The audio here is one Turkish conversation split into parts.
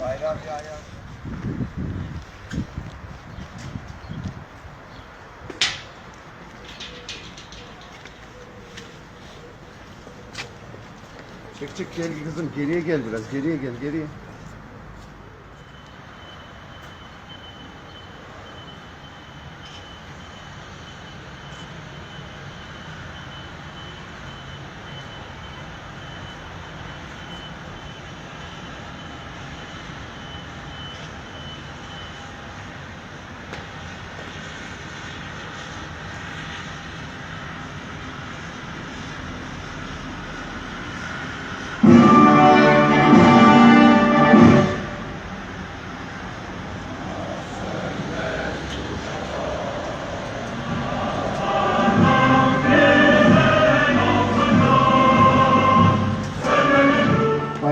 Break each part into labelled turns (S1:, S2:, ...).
S1: Bayram ya ya.
S2: Çek çek gel kızım geriye gel biraz geriye gel geriye.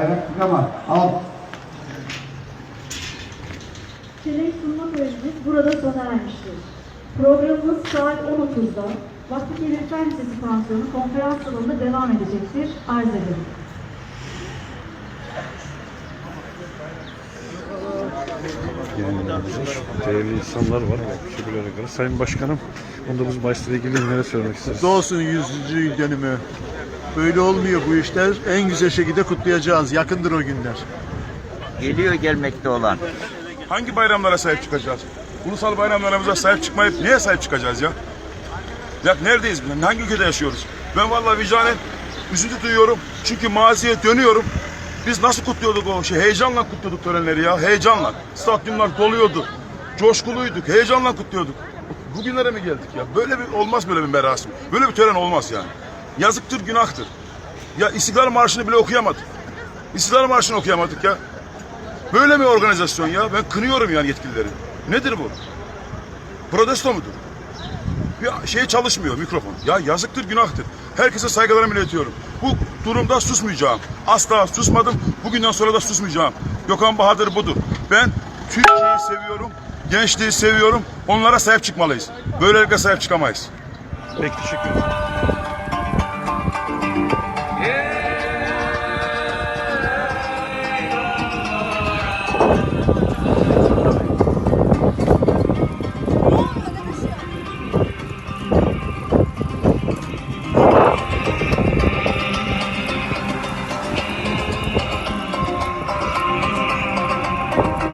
S2: Bayrak ama al.
S3: Çelenk sunma projemiz burada sona ermiştir. Programımız saat 10.30'da Vakfıkebir Fen Lisesi Pansiyonu konferans salonunda devam edecektir. Arz ederim.
S4: Değerli insanlar var. Teşekkür ederim. Sayın Başkanım, 19 Mayıs'la ilgili neler söylemek istersiniz?
S5: Doğsun 100. yıl dönümü. Böyle olmuyor bu işler. En güzel şekilde kutlayacağız. Yakındır o günler.
S1: Geliyor gelmekte olan.
S6: Hangi bayramlara sahip çıkacağız? Ulusal bayramlarımıza sahip çıkmayıp neye sahip çıkacağız ya? Ya neredeyiz biz? Hangi ülkede yaşıyoruz? Ben vallahi vicdanen üzüntü duyuyorum. Çünkü maziye dönüyorum. Biz nasıl kutluyorduk o şey? Heyecanla kutluyorduk törenleri ya. Heyecanla. Stadyumlar doluyordu. Coşkuluyduk. Heyecanla kutluyorduk. Bugünlere mi geldik ya? Böyle bir olmaz böyle bir merasim. Böyle bir tören olmaz yani. Yazıktır, günahtır. Ya İstiklal Marşı'nı bile okuyamadık. İstiklal Marşı'nı okuyamadık ya. Böyle mi organizasyon ya? Ben kınıyorum yani yetkilileri. Nedir bu? Protesto mudur? Bir şey çalışmıyor mikrofon. Ya yazıktır günahtır. Herkese saygılarımı iletiyorum. Bu durumda susmayacağım. Asla susmadım. Bugünden sonra da susmayacağım. Gökhan Bahadır budur. Ben Türkiye'yi seviyorum. Gençliği seviyorum. Onlara sahip çıkmalıyız. Böylelikle sahip çıkamayız.
S4: Peki teşekkür ederim.